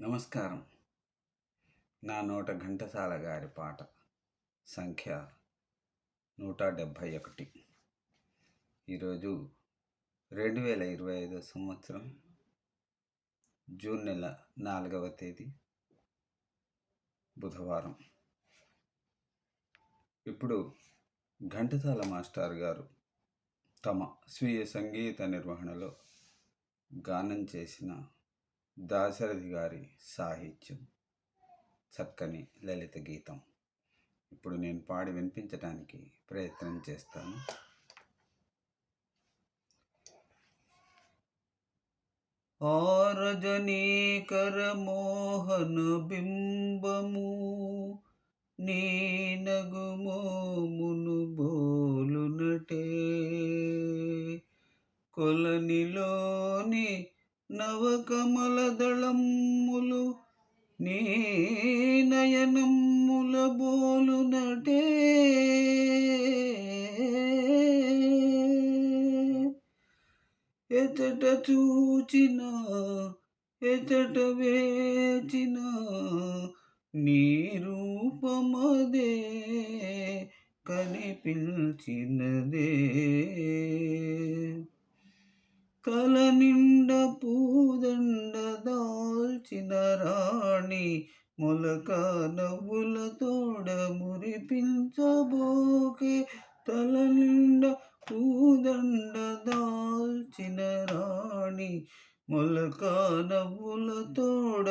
నమస్కారం. నా నోట ఘంటసాల గారి పాట సంఖ్య నూట డెబ్భై ఒకటి. ఈరోజు రెండు వేల ఇరవై ఐదో సంవత్సరం జూన్ నెల నాలుగవ తేదీ బుధవారం. ఇప్పుడు ఘంటసాల మాస్టర్ గారు తమ స్వీయ సంగీత నిర్వహణలో గానం చేసిన దాశరథి గారి సాహిత్యం. చక్కని లలిత గీతం. ఇప్పుడు నేను పాడి వినిపించడానికి ప్రయత్నం చేస్తాను. ఆరజనీకర మోహన బింబము నీనగుమోమును బోలునటే. కొలనిలోని నవకమల దళములు నీ నయనముల బోలునటే ఎతట చూచిన ఎతట వేచిన నీ రూపమదే కనిపించినదే. కల నిండ పూదండ దాల్చిన రాణి మొలక నవ్వుల తోడ మురిపించబోకే తల నిండ పూదండ దాల్చిన రాణి మొలక నవ్వుల తోడ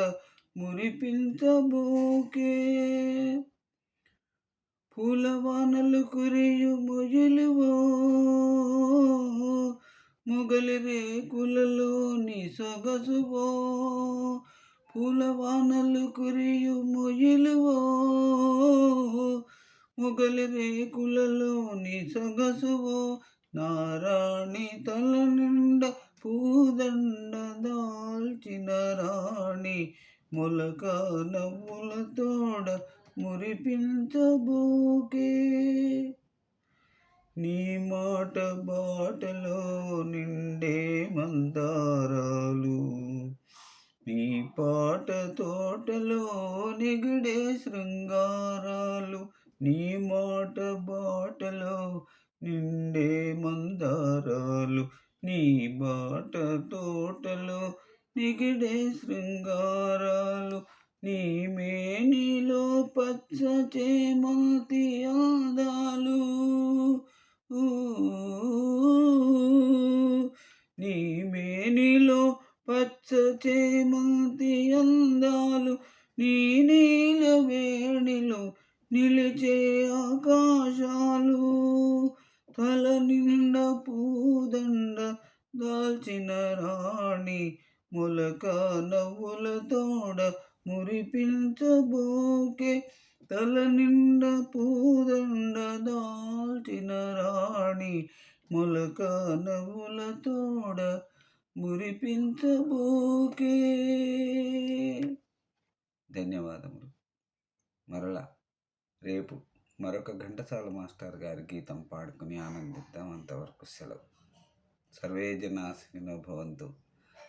మురిపించబోకే. పూలవానలు కురియు మొయలువో మొగలి రేకులలోని సొగసువో పూలవానలు కురియు మొయిలువో మొగలి రేకులలోని సొగసువో నారాణి తల నిండ పూదండ దాల్చిన రాణి మొలక నవ్వుల తోడ మురిపించబోకే. నీ మాట బాటలో నిండే మందారాలు నీ పాట తోటలో నిగిడే శృంగారాలు నీ మాట బాటలో నిండే మందారాలు నీ బాట తోటలో నిగిడే శృంగారాలు నీ మేనిలో పచ్చ చేమంతి ఆద పచ్చ చేమంతి అందాలు నీ నీల వేణిలో నిలిచే ఆకాశాలు. తల నిండ పూదండ దాల్చిన రాణి మొలక నవ్వుల తోడ మురిపించబోకే తల నిండ పూదండ దాల్చిన రాణి మొలక నవ్వుల తోడ మురిపించబోకే ధన్యవాదములు. మరలా రేపు మరొక ఘంటసాల మాస్టర్ గారి గీతం పాడుకుని ఆనందిద్దాం అంతవరకు సెలవు. సర్వే జనాశినో భవంతు.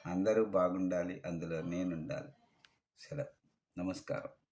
అందరూ బాగుండాలి అందులో నేనుండాలి. సెలవు. నమస్కారం.